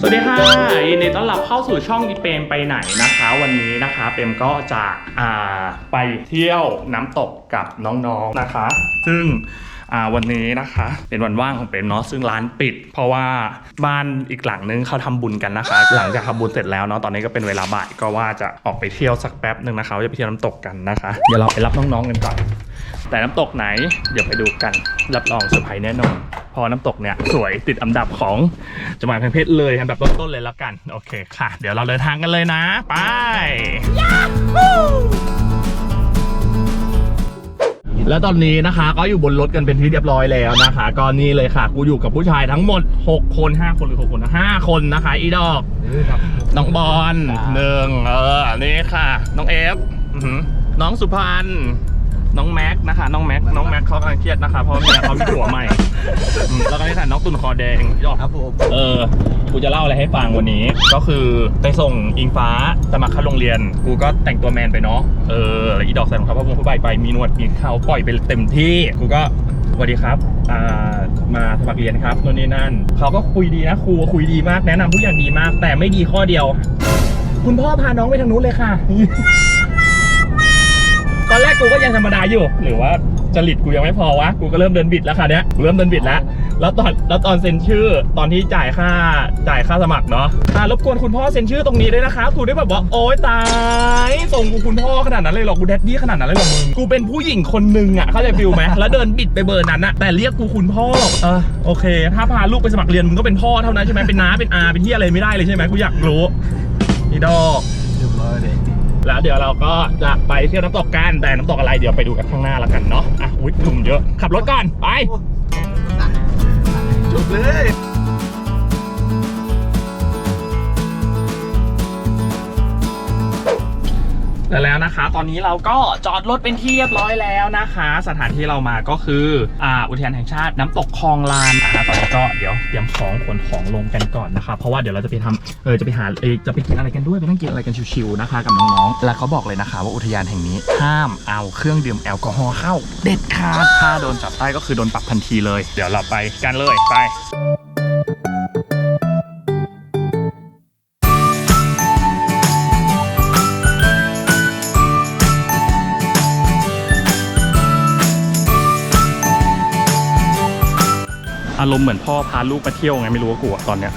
สวัสดีค่ะยินดีต้อนรับเข้าสู่ช่องอีเปมไปไหนนะคะ วันนี้นะคะเปมก็จะอ่าไปเที่ยวน้ำตกกับน้องๆนะคะ ซึ่งอ่าวันนี้นะคะ เป็นวันว่างของเปมเนาะซึ่งร้านปิด เพราะว่าบ้านอีกหลังนึงเขาทำบุญกันนะคะ หลังจากทำบุญเสร็จแล้วเนาะตอนนี้ก็เป็นเวลาบ่ายก็ว่าจะออกไปเที่ยวสักแป๊บหนึ่งนะคะว่าจะไปเที่ยวน้ำตกกันนะคะ เดี๋ยวเราไปรับน้องๆกันก่อน แต่น้ำตกไหนเดี๋ยวไปดูกันรับรองเซอร์ไพรส์แน่นอน เพอน้ำตกเนี่ยสวยติดอันดับของจังหวัดกำแพงเพชรเลยครับแบบต้นๆเลยแล้วกัน โอเคค่ะ เดี๋ยวเราเดินทางกันเลยนะ ไป แล้วตอนนี้นะคะ ก็อยู่บนรถกันเป็นที่เรียบร้อยแล้วนะคะ ก็นี่เลยค่ะ กูอยู่กับผู้ชายทั้งหมด 6 คน 5 คนหรือ 6 คนนะ5คนนะคะ อีดอก น้องบอลหนึ่งเออ นี่ค่ะ น้องเอฟอื้อหือน้องสุพันธ์น้องแม็กนะคะ น้องแม็กน้องแม็กเขากำลังเครียดนะคะเพราะเมียเขามีผัวใหม่อืม แล้วก็นี่ค่ะน้องตุนคอแดงยอดครับผมเออกูจะเล่าอะไรให้ฟังวันนี้ ก็คือไปส่งอิงฟ้าจะมาเข้าโรงเรียน กูก็แต่งตัวแมนไปเนาะเออแล้วอีดอกใส่รองเท้าผ้าบงผ้าใบไปมีหนวดมีเขาปล่อยไปเต็มที่กูก็สวัสดีครับอ่ามาสมัครเรียนครับโน่นนี่นั่นเขาก็คุยดีนะครูคุยดีมากแนะนำทุกอย่างดีมาก แต่ไม่ดีข้อเดียว คุณพ่อพาน้องไปทางนู้นเลยค่ะตอนแร กูก็ยังธรรมดาอยู่ หรือว่าจริตกูยังไม่พอวะ กูก็เริ่มเดินบิดแล้วค่ะเนี้ยกูเริ่มเดินบิดแล้ว แล้วตอนแล้วตอนเซ็นชื่อตอนที่จ่ายค่าจ่ายค่าสมัครเนาะอ่ารบกวนคุณพ่อเซ็นชื่อตรงนี้ด้วยนะคะกูได้แบบว่าโอ๊ยตายส่งกูคุณพ่อขนาดนั้นเลยหรอกูแดดดี้ขนาดนั้นเลยหรอมึงกูเป็นผู้หญิงคนหนึ่งอะเข้าใจฟิลไหมแล้วเดินบิดไปเบอร์นั้นอะแต่เรียกกูคุณพ่อเออโอเค ถ้าพาลูกไปสมัครเรียนมึงก็เป็นพ่อเท่านั้นใช่ไหมเป็นน้าเป็นอาเป็นที่อะไรไม่ได้เลยใช่ไหมกูอยากรู้อีดอก แล้วเดี๋ยวเราก็จะไปเที่ยวน้ำตกกันแต่น้ำตกอะไรเดี๋ยวไปดูกันข้างหน้าแล้วกันเนาะอะอุ้ยหนุ่มเยอะ ขับรถก่อนไปจบเลย แล้วแล้วนะคะ ตอนนี้เราก็จอดรถเป็นที่เรียบร้อยแล้วนะคะ สถานที่เรามาก็คืออ่าอุทยานแห่งชาติน้ำตกคลองลานอ่าตอนนี้ก็เดี๋ยวเตรียมของขนของลงกันก่อนนะคะ เพราะว่าเดี๋ยวเราจะไปทำเออจะไปหาเออจะไปกินอะไรกันด้วยไปนั่งกินอะไรกันชิวๆนะคะกับน้องๆแล้วเขาบอกเลยนะคะ ว่าอุทยานแห่งนี้ห้ามเอาเครื่องดื่มแอลกอฮอล์เข้า เด็ดขาดถ้าโดนจับได้ก็คือโดนปรับทันทีเลย เดี๋ยวเราไปกันเลยไปารมณ์เหมือนพ่อพาลูกมาเที่ยวไงไม่รู้ว่ากลัวตอนเนี้ย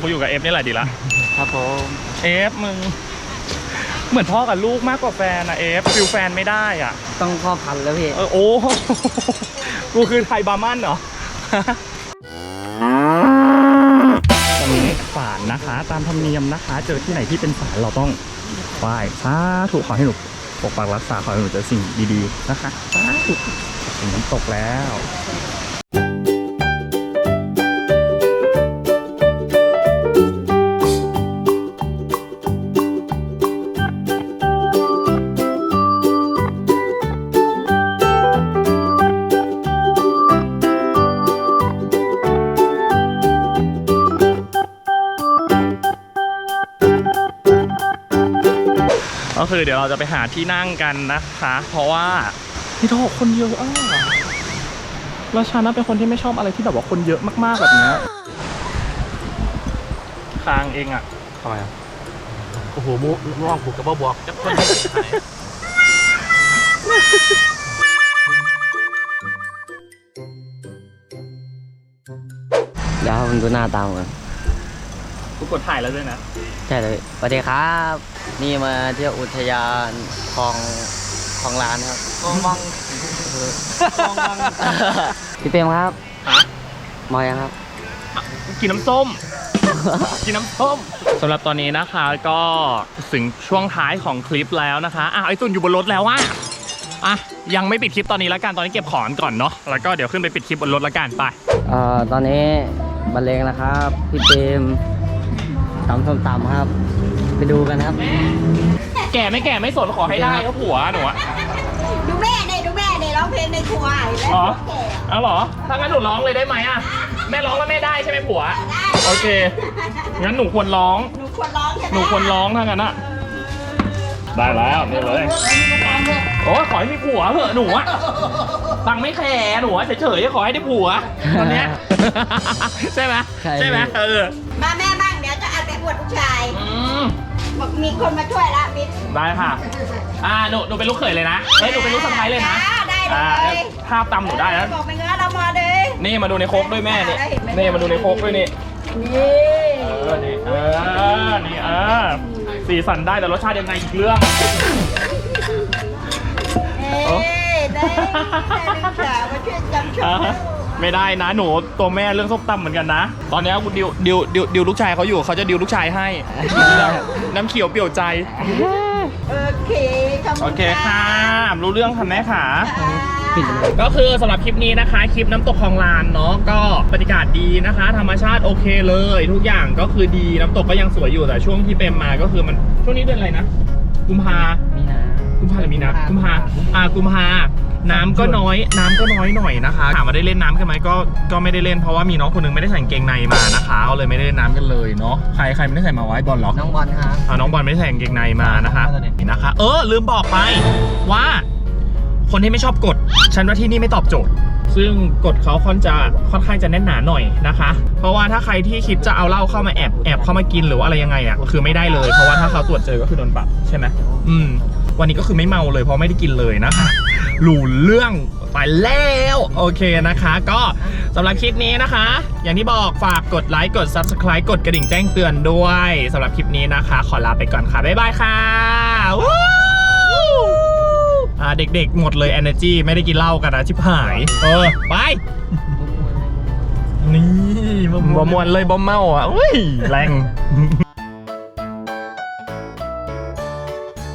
กูอยู่กับเอฟนี่แหละดีละ ครับผมเอฟมึง เหมือนพ่อกับลูกมากกว่าแฟนนะเอฟฟิลแฟนไม่ได้อะ ต้องพ่อพันธุ์แล้วพี่ เออโอ้ กูคือไทยบาร์มันเหรอ ตรงนี้ศาลนะคะ ตามธรรมเนียมนะคะ เจอที่ไหนที่เป็นศาลเราต้องไหว้สาธุขอให้หนูปกปักรักษาขอให้หนูเจอสิ่งดีๆนะคะสาธุถึงน้ำตกแล้ว ก็คือเดี๋ยวเราจะไปหาที่นั่งกันนะคะ เพราะว่าพี่โทคนเยอะอะแล้วฉันน่ะเป็นคนที่ไม่ชอบอะไรที่แบบว่าคนเยอะมากๆแบบเนี้ยคางเองอะทำไมอะโอ้โหมุร่องผูกกับบ่บวกจะคนไม่หายเดี๋ยวผมดูหน้าตามกัน กูกดถ่ายแล้วด้วยนะ ใช่เลยสวัสดีครับ นี่มาเที่ยวอุทยานคลองคลองลานครับกองบังพี่เปรมครับฮะมอยังครับกินน้ำส้ม กินน้ำส้มสำหรับตอนนี้นะคะก็ถึงช่วงท้ายของคลิปแล้วนะคะอะไอตุนอยู่บนรถแล้วว่าอะยังไม่ปิดคลิปตอนนี้แล้วกันตอนนี้เก็บของก่อนเนาะแล้วก็เดี๋ยวขึ้นไปปิดคลิปบนรถแล้วกันไปเอ่อตอนนี้บรรเลงนะครับ พี่เปรม ตำส้มตำครับ ไปดูกันครับ แก่ไม่แก่ไม่สนขอให้ได้ก็ผัวหนูอะดูแม่เนี่ยดูแม่เนี่ยร้องเพลงในครัวเห็นไหมอ๋อแก่เอาเหรอถ้างั้นหนูร้องเลยได้ไหมอะแม่ร้องแล้วแม่ได้ใช่ไหมผัว ได้โอเค งั้นหนูควรร้อง หนูควรร้องใช่ไหมหนูควรร้องถ้างั้นอะได้แล้วนี่เลย โอ้ยขอให้มีผัวเถอะหนูอะตังค์ไม่แคร์หนูอะเฉยๆขอให้ได้ผัวตอนเนี้ย ใช่ไหมใช่ใช่ไหมเออ มาแม่บ้างเดี๋ย วจะเอาไปอวดลูกชาย อืมบอกมีคนมาช่วยละบิ๊กได้ค่ะ อ่าหนูหนูเป็นลูกเขยเลยนะเฮ้ยหนูเป็นลูกสะใภ้เลยนะจ้าได้อ่าเลยภาพตำหนูได้นะบอกไปเงื้อเรามาเลย นี่มาดูในโคกด้วยแม่นี่ได้เห็นไหม นี่มาดูในโคกด้วยนี่ นี่เออ นี่ เออ นี่เออ สีสันได้แต่รสชาติยังไงอีกเรื่อง เอ้ยได้ได้ลูกสาวมาช่วยจำชอ่าม ไม่ได้นะหนูตัวแม่เรื่องส้มตำเหมือนกันนะ ตอนนี้คุณดิวดิวดิวดิวลูกชายเขาอยู่เขาจะดิวลูกชายให้ น้ำเขียวเปรี้ยวใจ โอเคขอบโอคุณเคค่ะ รู้เรื่องค่ะแม่ค่ะปิดเลยก็คือสำหรับคลิปนี้นะคะ คลิปน้ำตกคลองลานเนาะก็บรรยากาศดีนะคะ ธรรมชาติโอเคเลย ทุกอย่างก็คือดีน้ำตกก็ยังสวยอยู่แต่ช่วงที่เป็นมาก็คือมันช่วงนี้เดือนอะไรนะ กุมภามีนา กุมภาหรือมีนากุมภาอ่ากุมภา น้ำก็น้อย น้ำก็น้อยหน่อยนะคะ ถามว่าได้เล่นน้ำกันไหมก็ก็ไม่ได้เล่นเพราะว่ามีน้องคนหนึงไม่ได้ใส่กางเกงในมานะคะก็เลยไม่ได้เล่นน้ำกันเลยเนาะใครใครไม่ได้ใส่มาไว้บอลเหรอ น้องบอลครับอ่าน้องบอลไม่ได้ใส่กางเกงในมานะคะนี่นะคะ เออ ลืมบอกไปว่า คนที่ไม่ชอบกด ฉันว่าที่นี่ไม่ตอบโจทย์ ซึ่งกฎเขาค่อนจะค่อนข้างจะแน่นหนาหน่อยนะคะ เพราะว่าถ้าใครที่คิดจะเอาเหล้าเข้ามาแอบแอบเข้ามากินหรือว่าอะไรยังไงอะคือไม่ได้เลยเพราะว่าถ้าเขาตรวจเจอก็คือโดนปรับใช่ไหมอืม วันนี้ก็คือไม่เมาเลยเพราะไม่ได้กินเลยนะคะ หลูเรื่องไปแล้วโอเคนะคะ ก็สำหรับคลิปนี้นะคะ อย่างที่บอกฝากกดไลค์กด subscribe กดกระดิ่งแจ้งเตือนด้วยสำหรับคลิปนี้นะคะ ขอลาไปก่อนค่ะ บ๊ายบายค่ะเด็กๆ หมดเลย energy ไม่ได้กินเหล้ากันนะชิบหาย เออ ไป นี่บอมวนเลยบอมเมาอะอุ้ย แรง